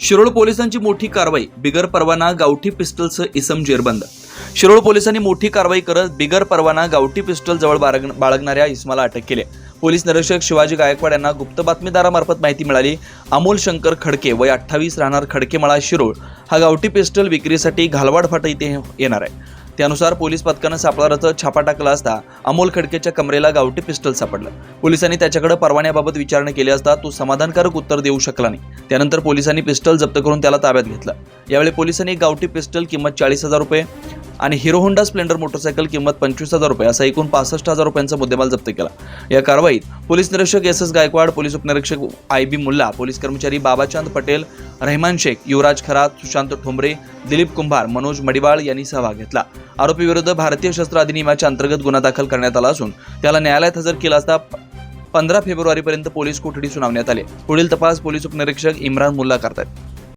शिरोळ पोलिसांची मोठी कारवाई बिगर परवाना गावठी पिस्टलचं इसम जेरबंद. शिरोळ पोलिसांनी मोठी कारवाई करत बिगर परवाना गावठी पिस्टल जवळ बाळग बाळगणाऱ्या इसमाला अटक केली. आहे. पोलीस निरीक्षक शिवाजी गायकवाड यांना गुप्त बातमीदारामार्फत माहिती मिळाली. अमोल शंकर खडके वय अठ्ठावीस राहणार खडकेमाळा शिरोळ. हा गावठी पिस्टल विक्रीसाठी घालवाड फाटा इथे येणार आहे. त्यानुसार पोलीस पथकानं सापळा रचत छापा टाकला असता अमोल खडकेच्या कमरेला गावठी पिस्टल सापडलं. पोलिसांनी त्याच्याकडे परवान्याबाबत विचारणा केली असता तो समाधानकारक उत्तर देऊ शकला नाही. त्यानंतर पोलिसांनी पिस्टल जप्त करून त्याला ताब्यात घेतलं. यावेळी पोलिसांनी एक गावठी पिस्टल किंमत चाळीस हजार रुपये आणि हिरो होंडा स्प्लेंडर मोटरसायकल किंमत पंचवीस हजार रुपये असा एकूण पासष्ट हजार रुपयांचा मुद्देमाल जप्त केला. या कारवाईत पोलीस निरीक्षक एस एस गायकवाड पोलीस उपनिरीक्षक आय बी मुल्ला पोलीस कर्मचारी बाबाचांद पटेल रहमान शेख युवराज खरात सुशांत ठोंबरे दिलीप कुंभार मनोज मडिवाळ यांनी सहभाग घेतला. आरोपी विरुद्ध भारतीय शस्त्र अधिनियमाच्या अंतर्गत गुन्हा दाखल करण्यात आला असून त्याला न्यायालयात हजर केला असता पंधरा फेब्रुवारीपर्यंत पोलीस कोठडी सुनावण्यात आले. पुढील तपास पोलीस उपनिरीक्षक इम्रान मुल्ला करतात